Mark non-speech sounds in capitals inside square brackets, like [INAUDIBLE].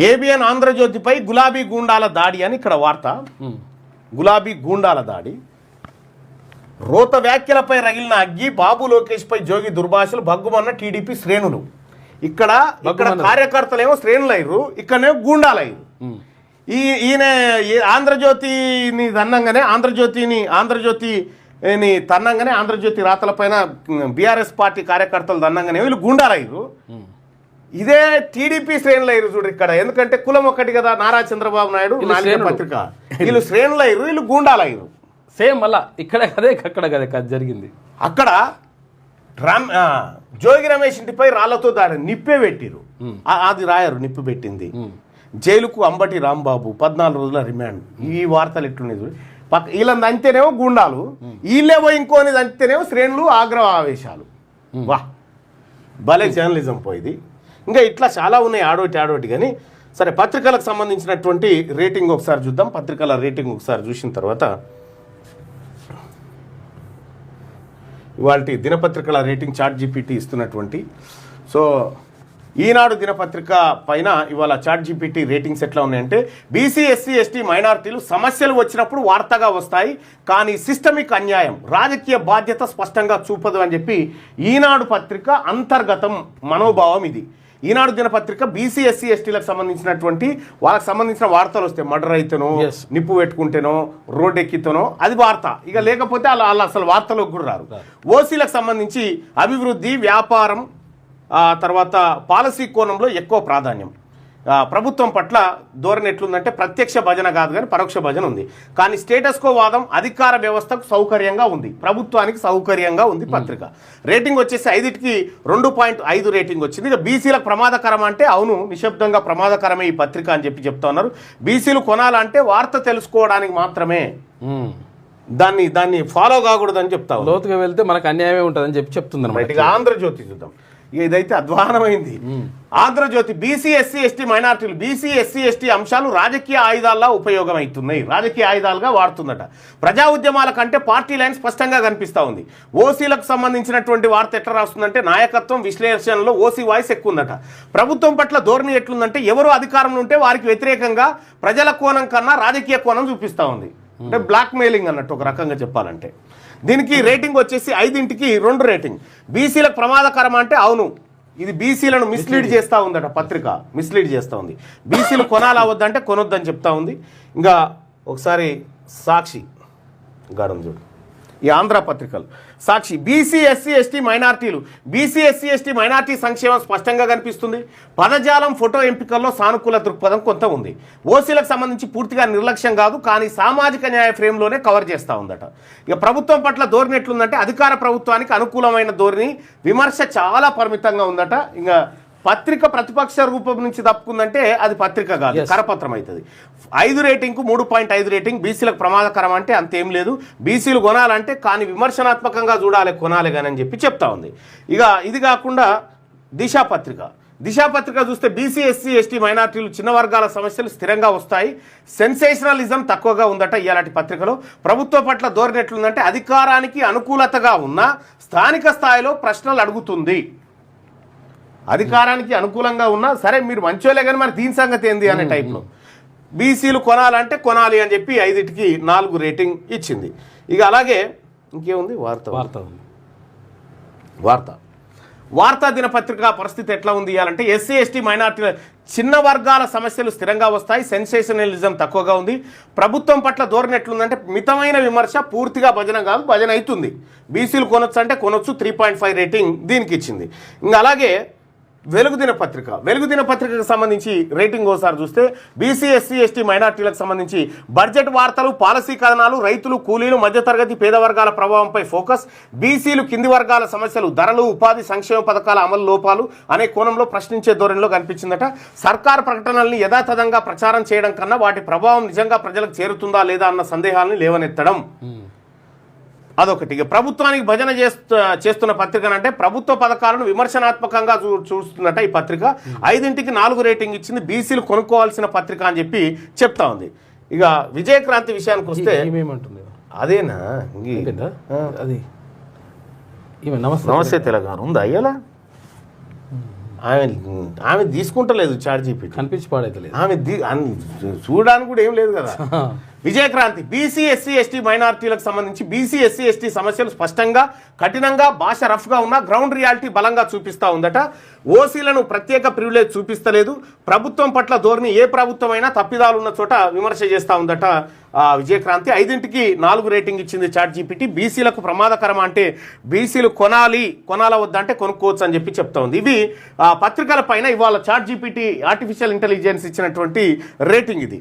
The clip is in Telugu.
ఏబిఎన్ ఆంధ్రజ్యోతిపై గులాబీ గూండాల దాడి అని ఇక్కడ వార్త. గులాబీ గూండాల దాడి రోత వ్యాఖ్యలపై రగిలిన అగ్గి బాబు లోకేష్ పై జోగి దుర్భాషలు భగ్గుమన్న టీడీపీ శ్రేణులు ఇక్కడ ఇక్కడ. కార్యకర్తలేమో శ్రేణులు అయ్యారు ఇక్కడనేమో గూండాలు అయ్యారు ఉమ్. ఈ ఈయన ఈ ఆంధ్రజ్యోతిని తన్నంగానే ఆంధ్రజ్యోతిని ఆంధ్రజ్యోతిని తన్నంగానే ఆంధ్రజ్యోతి రాతలపైన బీఆర్ఎస్ పార్టీ కార్యకర్తలు తన్నంగానే వీళ్ళు గుండాలయ్యారు ఉమ్. ఇదే టీడీపీ శ్రేణులు అయ్యారు చూడు ఇక్కడ. ఎందుకంటే కులం ఒకటి కదా నారా చంద్రబాబు నాయుడు. పత్రిక వీళ్ళు శ్రేణులు. అయ్యారు వీళ్ళు గుండాలయ్యారు. సేమ్ మళ్ళా ఇక్కడ కదే అక్కడ కదే కథ జరిగింది. అక్కడ రామ్ జోగి రమేష్ ఇంటిపై రాళ్ళతో దాడి నిప్పే పెట్టిరు. అది రాయరు నిప్పు పెట్టింది. జైలుకు అంబటి రాంబాబు పద్నాలుగు రోజుల రిమాండ్. ఈ వార్తలు ఎట్లున్నాయి పక్క వీళ్ళని అంతేనేమో గుండాలు వీళ్ళే పోయి ఇంకోని అంతేనేమో శ్రేణులు ఆగ్రహ ఆవేశాలు వా. భలే జర్నలిజం పోయింది. ఇంకా ఇట్లా చాలా ఉన్నాయి ఆడోటి ఆడోటి కానీ. సరే పత్రికలకు సంబంధించినటువంటి రేటింగ్ ఒకసారి చూద్దాం. పత్రికల రేటింగ్ ఒకసారి చూసిన తర్వాత. ఇవాళ దినపత్రికల రేటింగ్ చాట్ జీపీటీ ఇస్తున్నటువంటి. సో ఈనాడు దినపత్రిక పైన ఇవాళ చాట్ జీపీటీ రేటింగ్స్ ఎట్లా ఉన్నాయంటే బీసీ ఎస్సీ ఎస్టీ మైనార్టీలు సమస్యలు వచ్చినప్పుడు వార్తగా వస్తాయి. కానీ సిస్టమిక్ అన్యాయం రాజకీయ బాధ్యత స్పష్టంగా చూపదు అని చెప్పి ఈనాడు పత్రిక అంతర్గతం మనోభావం ఇది. ఈనాడు దినపత్రిక బీసీ ఎస్సీ ఎస్టీలకు సంబంధించినటువంటి వాళ్ళకి సంబంధించిన వార్తలు వస్తాయి. మర్డర్ అయితేనో. నిప్పు పెట్టుకుంటేనో రోడ్ ఎక్కితేనో అది వార్త. ఇక లేకపోతే అలా వాళ్ళు అసలు వార్తలోకి కూడా రారు. ఓసీలకు సంబంధించి అభివృద్ధి వ్యాపారం తర్వాత పాలసీ కోణంలో ఎక్కువ ప్రాధాన్యం. ప్రభుత్వం పట్ల ధోరణి ఎట్లుందంటే ప్రత్యక్ష భజన కాదు కానీ పరోక్ష భజన ఉంది. కానీ స్టేటస్ కో వాదం అధికార వ్యవస్థకు సౌకర్యంగా ఉంది. ప్రభుత్వానికి సౌకర్యంగా ఉంది పత్రిక. రేటింగ్ వచ్చేసి ఐదుటికి రెండు పాయింట్ ఐదు రేటింగ్ వచ్చింది. ఇక బీసీలకు ప్రమాదకరం అంటే అవును నిశ్శబ్దంగా ప్రమాదకరమే ఈ పత్రిక అని చెప్పి చెప్తా ఉన్నారు. బీసీలు కొనాలంటే వార్త తెలుసుకోవడానికి మాత్రమే. దాన్ని దాన్ని ఫాలో కాకూడదని చెప్తా. లోతుగా వెళ్తే మనకు అన్యాయమే ఉంటుందని చెప్పి చెప్తుంది ఆంధ్రజ్యోతి చూద్దాం. ఇదైతే అధ్వానమైంది. ఆంధ్రజ్యోతి బీసీ ఎస్సీ ఎస్టీ మైనార్టీలు. బీసీ ఎస్సీ ఎస్టీ అంశాలు రాజకీయ ఆయుధాల్లో ఉపయోగమవుతున్నాయి రాజకీయ ఆయుధాలుగా వాడుతుందట. ప్రజా ఉద్యమాల కంటే పార్టీ లైన్ స్పష్టంగా కనిపిస్తా ఉంది. ఓసీలకు సంబంధించినటువంటి వార్త ఎట్లా రాస్తుందంటే నాయకత్వం విశ్లేషణలో ఓసీ వాయిస్ ఎక్కువ ఉందట ప్రభుత్వం పట్ల ధోరణి ఎట్లుందంటే ఎవరు అధికారంలో ఉంటే వారికి వ్యతిరేకంగా ప్రజల కోణం కన్నా రాజకీయ కోణం చూపిస్తా ఉంది. అంటే బ్లాక్ మెయిలింగ్ అన్నట్టు ఒక రకంగా చెప్పాలంటే. దీనికి రేటింగ్ వచ్చేసి ఐదింటికి రెండు రేటింగ్. బీసీలకు ప్రమాదకరం అంటే అవును. ఇది బీసీలను మిస్లీడ్ చేస్తూ ఉందట పత్రిక. మిస్లీడ్ చేస్తూ ఉంది. బీసీలు కొనాలా వద్దంటే కొనొద్దని చెప్తా ఉంది. ఇంకా ఒకసారి సాక్షి గాడం చూడు. ఈ ఆంధ్ర పత్రికలు. సాక్షి బీసీ ఎస్సీ ఎస్టీ మైనార్టీలు. బీసీ ఎస్సీ ఎస్టీ మైనార్టీ సంక్షేమం స్పష్టంగా కనిపిస్తుంది. పదజాలం ఫోటో ఎంపికల్లో సానుకూల దృక్పథం కొంత ఉంది. ఓసీలకు సంబంధించి పూర్తిగా నిర్లక్ష్యం కాదు కానీ సామాజిక న్యాయ ఫ్రేమ్లోనే కవర్ చేస్తూ ఉందట. ఇక ప్రభుత్వం పట్ల ధోరణి ఎట్లుందంటే అధికార ప్రభుత్వానికి అనుకూలమైన ధోరణి విమర్శ చాలా పరిమితంగా ఉందట. ఇంకా పత్రిక ప్రతిపక్ష రూపం నుంచి తప్పుకుందంటే అది పత్రిక కాదు. కరపత్రం అవుతుంది ఐదు రేటింగ్కు మూడు పాయింట్ ఐదు రేటింగ్ బీసీలకు ప్రమాదకరం అంటే అంతేం లేదు. బీసీలు కొనాలంటే కానీ విమర్శనాత్మకంగా చూడాలి కొనాలి కానీ అని చెప్పి చెప్తా ఉంది. ఇక ఇది కాకుండా దిశ పత్రిక. దిశ పత్రిక చూస్తే బీసీ ఎస్సీ ఎస్టీ మైనార్టీలు చిన్న వర్గాల సమస్యలు స్థిరంగా వస్తాయి. సెన్సేషనలిజం తక్కువగా ఉందట ఇలాంటి పత్రికలో. ప్రభుత్వ పట్ల ధోరణి ఎట్లుందంటే అధికారానికి అనుకూలతగా ఉన్న స్థానిక స్థాయిలో ప్రశ్నలు అడుగుతుంది. అధికారానికి అనుకూలంగా ఉన్నా సరే మీరు మంచోలే కానీ మరి దీని సంగతి ఏంది అనే టైప్లో. బీసీలు కొనాలంటే కొనాలి అని చెప్పి ఐదింటికి నాలుగు రేటింగ్ ఇచ్చింది. ఇక అలాగే ఇంకేముంది? వార్త. వార్త ఉంది. వార్త. వార్తా దినపత్రిక పరిస్థితి ఎట్లా ఉంది అంటే ఎస్సీ ఎస్టీ మైనార్టీల చిన్న వర్గాల సమస్యలు స్థిరంగా వస్తాయి సెన్సేషనలిజం తక్కువగా ఉంది. ప్రభుత్వం పట్ల ధోరణి ఎట్లుందంటే మితమైన విమర్శ పూర్తిగా భజన కాదు భజన అవుతుంది. బీసీలు కొనొచ్చు అంటే కొనొచ్చు త్రీ పాయింట్ ఫైవ్ రేటింగ్ దీనికి ఇచ్చింది. ఇంకా అలాగే వెలుగు దినపత్రిక వెలుగు దినపత్రికకు సంబంధించి రేటింగ్ ఓసారి చూస్తే బీసీ ఎస్సీ ఎస్టీ మైనార్టీలకు సంబంధించి బడ్జెట్ వార్తలు పాలసీ కథనాలు రైతులు కూలీలు మధ్యతరగతి పేద వర్గాల ప్రభావంపై ఫోకస్ బీసీలు కింది వర్గాల సమస్యలు ధరలు ఉపాధి సంక్షేమ పథకాల అమలు లోపాలు అనే కోణంలో ప్రశ్నించే ధోరణిలో కనిపించిందట. సర్కార్ ప్రకటనల్ని యథాతథంగా ప్రచారం చేయడం కన్నా వాటి ప్రభావం నిజంగా ప్రజలకు చేరుతుందా లేదా అన్న సందేహాలను లేవనెత్తడం. అదొకటి. ఇక ప్రభుత్వానికి భజన చేస్తు చేస్తున్న పత్రిక అంటే ప్రభుత్వ పథకాలను విమర్శనాత్మకంగా చూ చూస్తున్నట్ట ఈ పత్రిక. ఐదింటికి నాలుగు రేటింగ్ ఇచ్చింది బీసీలు కొనుక్కోవాల్సిన పత్రిక అని చెప్పి చెప్తా ఉంది. ఇక విజయక్రాంతి విషయానికి వస్తే అదేనా? అది. నమస్తే నమస్తే తెలంగాణ. ఉందా? అయ్యలా? ఆమె ఆమె తీసుకుంటలేదు చార్జ్ జీపీటీ కనిపించి పాడైతలేదు. ఆమె ది- అన్- చూడడానికి కూడా ఏం లేదు కదా. [LAUGHS] విజయక్రాంతి బీసీ ఎస్సీ ఎస్టీ మైనార్టీలకు సంబంధించి బీసీ ఎస్సీ ఎస్టీ సమస్యలు స్పష్టంగా కఠినంగా భాష రఫ్గా ఉన్న గ్రౌండ్ రియాలిటీ బలంగా చూపిస్తా ఉందట. ఓసీలను ప్రత్యేక ప్రివిలేజ్ చూపిస్తలేదు. ప్రభుత్వం పట్ల ధోరణి ఏ ప్రభుత్వం అయినా తప్పిదాలు ఉన్న చోట విమర్శ చేస్తా ఉందట విజయక్రాంతి. ఐదింటికి నాలుగు రేటింగ్ ఇచ్చింది చాట్ జీపీటీ బీసీలకు ప్రమాదకరం అంటే బీసీలు కొనాలి కొనాల వద్దంటే కొనుక్కోవచ్చు అని చెప్పి చెప్తా ఉంది. ఇవి పత్రికల పైన ఇవాళ చాట్ జీపీటీ ఆర్టిఫిషియల్ ఇంటెలిజెన్స్ ఇచ్చినటువంటి రేటింగ్ ఇది.